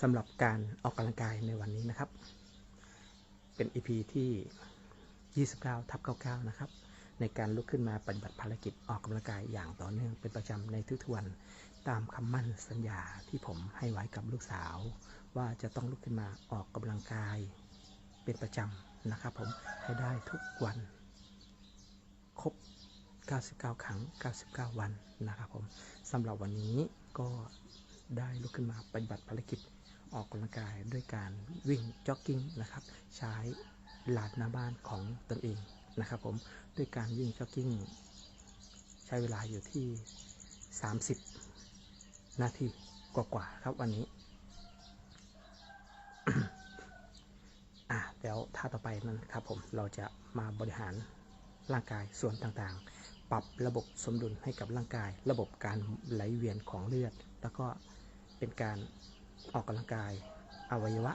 สำหรับการออกกำลังกายในวันนี้นะครับ เป็น EP ที่ 29 ทับ 99 นะครับ ในการลุกขึ้นมาปฏิบัติภารกิจออกกำลังกายอย่างต่อเนื่องเป็นประจำในทุกๆวันตามคำมั่นสัญญาที่ผมให้ไว้กับลูกสาว ว่าจะต้องลุกขึ้นมาออกกำลังกายเป็นประจำนะครับผมให้ได้ทุกวัน ครบ 99 ครั้ง 99 วันนะครับผมสำหรับวันนี้ก็ได้ลุกขึ้นมาปฏิบัติภารกิจ ออกกำลังกายด้วยการวิ่งจ็อกกิ้งนะครับ ใช้ลานหน้าบ้านของตนเองนะครับ ผมด้วยการวิ่งจ็อกกิ้งใช้เวลาอยู่ที่ 30 นาทีกว่าๆครับวันนี้อะเดี๋ยวท่าต่อไปนั้นครับผมเราจะมาบริหารร่างกายส่วนต่างๆ ปรับระบบสมดุลให้กับร่างกาย ระบบการไหลเวียนของเลือด แล้วก็เป็นการ ออกกำลังกาย อวัยวะ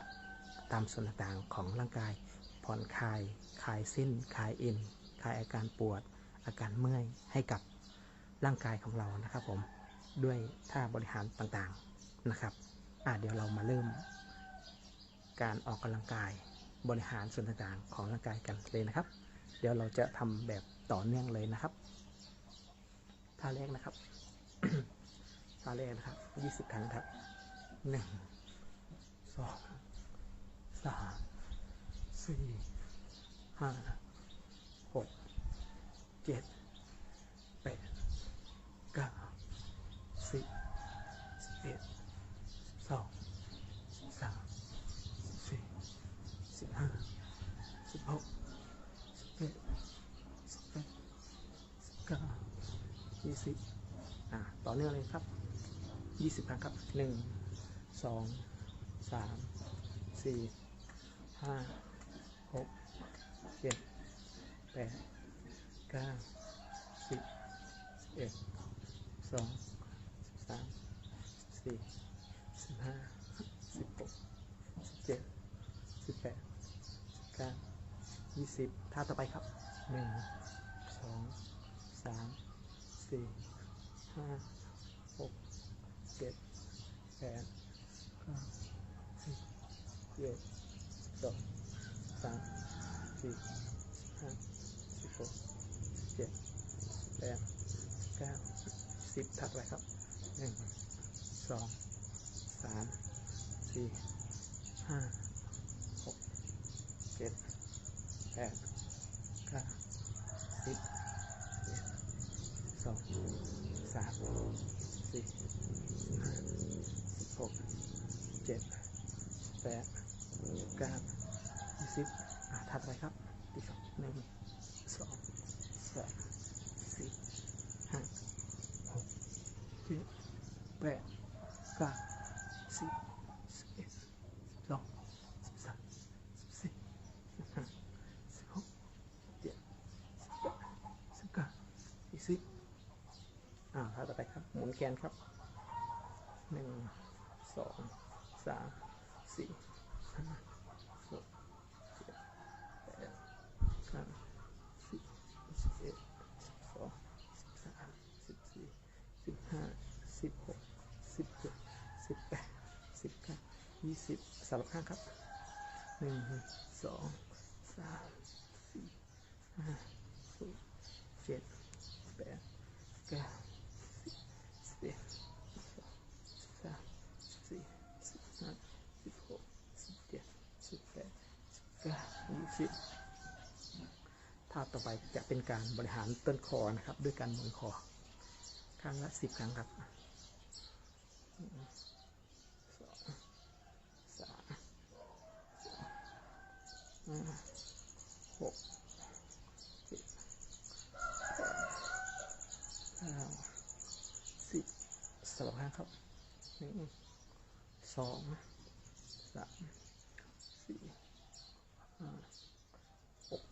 ตามส่วนต่างๆของร่างกาย ผ่อนคลาย คลายเส้น คลายอ็นคลายอาการปวด อาการเมื่อยให้กับร่างกายของเรานะครับผม ด้วยท่าบริหารต่างๆนะครับอะเดี๋ยวเรามาเริ่ม การออกกำลังกายบริหารส่วนต่างๆของร่างกายกันเลยนะครับ เดี๋ยวเราจะทำแบบต่อเนื่องเลยนะครับ ท่าแรกนะครับ ท่าแรกนะครับ 20 ครั้งครับ หนึ่งสองสามสี่ห้าหกเจ็ดแปดเก้าสิบสิบเอ็ดสองสามสี่สิบห้าสิบหกสิบเจ็ดสิบแปดสิบเก้ายี่สิบอ่าต่อเนื่องเลยครับยี่สิบครั้งครับหนึ่ง สองสามสี่ห้าหกเจ็ดแปดเก้าสิบสิบเอ็ดสองสิบสามสิบสี่สิบห้าสิบหกสิบเจ็ดสิบแปดเก้ายี่สิบท่าต่อไปครับหนึ่งสองสามสี่ห้าหกเจ็ดแปดเก้าสิบ เอ็ดสองสามสี่ห้าสิบหกเจ็ดแปดเก้าสิบถัดไปครับหนึ่งสองสามสี่ห้าหกเจ็ดแปดเก้าสิบสองสามสี่ห้าสิบหกเจ็ดแปดเก้ายี่สิบอะถัด ไปครับอีกครับหนึ่งสองสามสี่ห้าหกเจ็ดแปดเก้าสิบสิบเอ็ดสิบสองสิบสามสิบสี่สิบห้าสิบหกสิบเจ็ดสิบแปดสิบเก้ายี่สิบอ่าท่าต่อไปครับหมุนแขนครับหนึ่งสองสามสี่ห้าหกเจ็ดแปดเก้าสิบสิบเอ็ดสิบสองสิบสามสิบสี่สิบห้าสิบหกสิบเจ็ดสิบแปดสิบเก้า ยี่สิบสลับข้างครับหนึ่งสองสามสี่ห้าหกเจ็ดแปดเก้าสิบสิบเอ็ดสองสามสี่สิบห้าสิบหกสิบเจ็ดสิบแปดสิบเก้ายี่สิบท่าต่อไปจะเป็นการบริหารต้นคอนะครับ ด้วยการหมุนคอ ครั้งละสิบครั้งครับ หกเจ็ห้าสิบสลับข้างครับหนึ่งสองสามสี่ห้าหก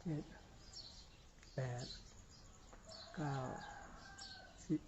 เจ็ดแปดเก้าสิบ